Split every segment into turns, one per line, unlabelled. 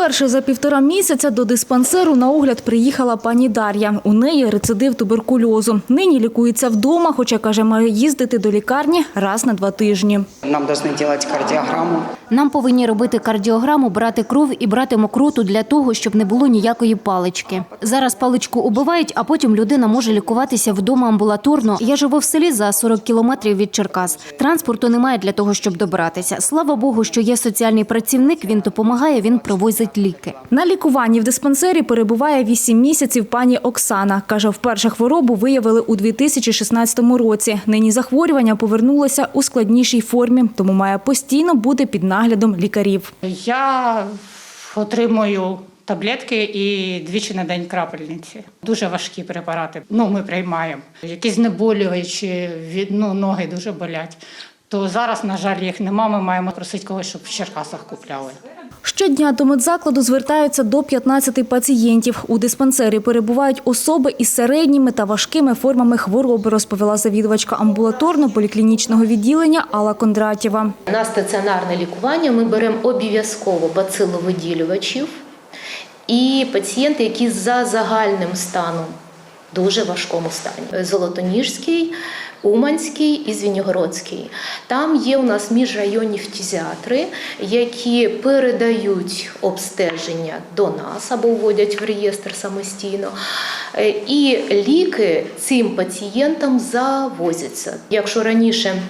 Вперше за півтора місяця до диспансеру на огляд приїхала пані Дар'я. У неї рецидив туберкульозу. Нині лікується вдома, хоча каже, має їздити до лікарні раз на два тижні.
Нам должны делать кардиограмму.
Нам повинні робити кардіограму, брати кров і брати мокроту для того, щоб не було ніякої палички. Зараз паличку убивають, а потім людина може лікуватися вдома амбулаторно. Я живу в селі за 40 кілометрів від Черкас. Транспорту немає для того, щоб добратися. Слава Богу, що є соціальний працівник. Він допомагає, він провозить ліки.
На лікуванні в диспансері перебуває 8 місяців пані Оксана. Каже, вперше хворобу виявили у 2016 році. Нині захворювання повернулося у складнішій формі, тому має постійно бути під наглядом лікарів.
Я отримую таблетки і двічі на день крапельниці. Дуже важкі препарати. Ну, ми приймаємо. Якісь знеболюючі, від ну, ноги дуже болять. То зараз, на жаль, їх нема. Ми маємо просити когось, щоб в Черкасах купляли.
Щодня до медзакладу звертаються до 15 пацієнтів. У диспансері перебувають особи із середніми та важкими формами хвороби, розповіла завідувачка амбулаторно-поліклінічного відділення Алла Кондратєва.
На стаціонарне лікування ми беремо обов'язково бациловиділювачів і пацієнти, які за загальним станом дуже важкому стані. Золотоніжський, Уманський і Звінігородський. Там є у нас міжрайонні фтізіатри, які передають обстеження до нас або вводять в реєстр самостійно. Е, І ліки цим пацієнтам завозяться. Якщо раніше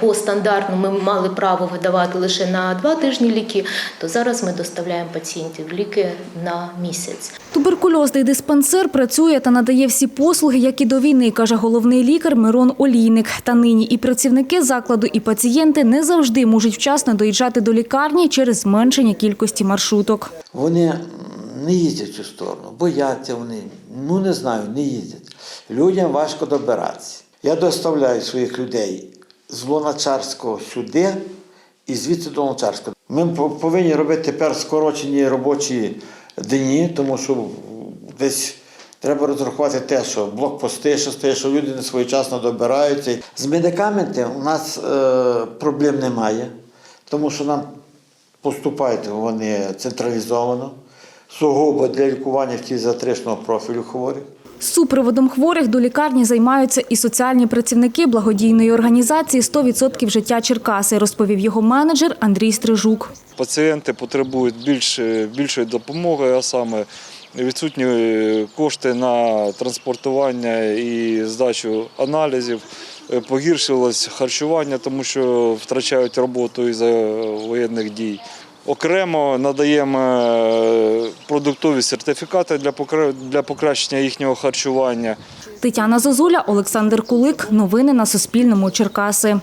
По стандартну ми мали право видавати лише на два тижні ліки, то зараз ми доставляємо пацієнтів ліки на місяць.
Туберкульозний диспансер працює та надає всі послуги, як і до війни, каже головний лікар Мирон Олійник. Та нині і працівники закладу, і пацієнти не завжди можуть вчасно доїжджати до лікарні через зменшення кількості маршруток.
Вони не їздять в цю сторону, бояться вони, ну не знаю, не їздять. Людям важко добиратися. Я доставляю своїх людей з Луначарського сюди і звідси до Луначарського. Ми повинні робити тепер скорочені робочі дні, тому що десь треба розрахувати те, що блокпости, що стоять, що люди не своєчасно добираються. З медикаментами у нас е, проблем немає, тому що нам поступають вони централізовано, сугубо для лікування фтізіатричного профілю хворих.
Супроводом хворих до лікарні займаються і соціальні працівники благодійної організації «100% життя Черкаси, розповів його менеджер Андрій Стрижук.
Пацієнти потребують більш, більшої допомоги, а саме відсутні кошти на транспортування і здачу аналізів. Погіршилось харчування, тому що втрачають роботу із воєнних дій. Окремо надаємо е, продуктові сертифікати для покращення їхнього харчування.
Тетяна Зозуля, Олександр Кулик. Новини на Суспільному. Черкаси.